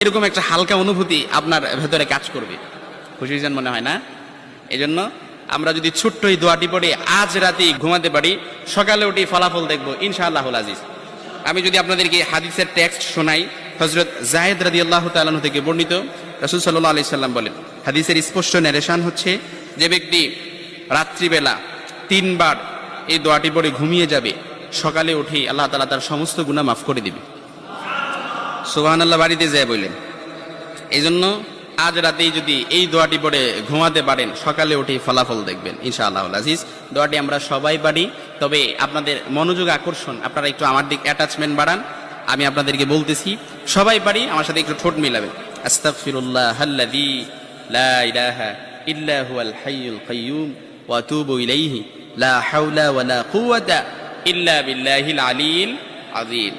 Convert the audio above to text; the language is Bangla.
এরকম একটা হালকা অনুভূতি আপনার ভেতরে কাজ করবে। খুশি হয়েছেন মনে হয় না? এই জন্য আমরা যদি ছোট্ট এই দোয়াটি পড়ে আজ রাতেই ঘুমাতে পারি, সকালে উঠে ফলাফল দেখব ইনশাআল্লাহ আজিজ। আমি যদি আপনাদেরকে হাদিসের টেক্সট শোনাই হজরত জায়েদ রাদি আল্লাহ তালন থেকে বর্ণিত, রসুল সাল্লাহ আলি সাল্লাম বলেন, হাদিসের স্পষ্ট ন্যারেশন হচ্ছে যে ব্যক্তি রাত্রিবেলা তিনবার এই দোয়াটি পড়ে ঘুমিয়ে যাবে, সকালে উঠেই আল্লাহ তালা তার সমস্ত গুণা মাফ করে দিবে। সুবাহান আল্লাহ বাড়িতে যায় বললেন এই জন্য আজ রাতেই যদি এই দোয়াটি পড়ে ঘুমাতে পারেন, সকালে উঠে ফলাফল দেখবেন ইনশাআল্লাহ আজিজ। দোয়াটি আমরা সবাই পারি, তবে আপনাদের মনোযোগ আকর্ষণ, আপনারা একটু আমার দিক অ্যাটাচমেন্ট বাড়ান, আমি আপনাদেরকে বলতেছি, সবাই পারি, আমার সাথে একটু ঠোঁট মিলাবেন। আস্তাগফিরুল্লাহ আল্লাযী লা ইলাহা ইল্লা হুয়াল হাইয়ুল কাইয়্যুম ওয়া আতুবু ইলাইহি, লা হাওলা ওয়া লা কুওয়াতা ইল্লা বিল্লাহিল আলিয়্যিল আযীম।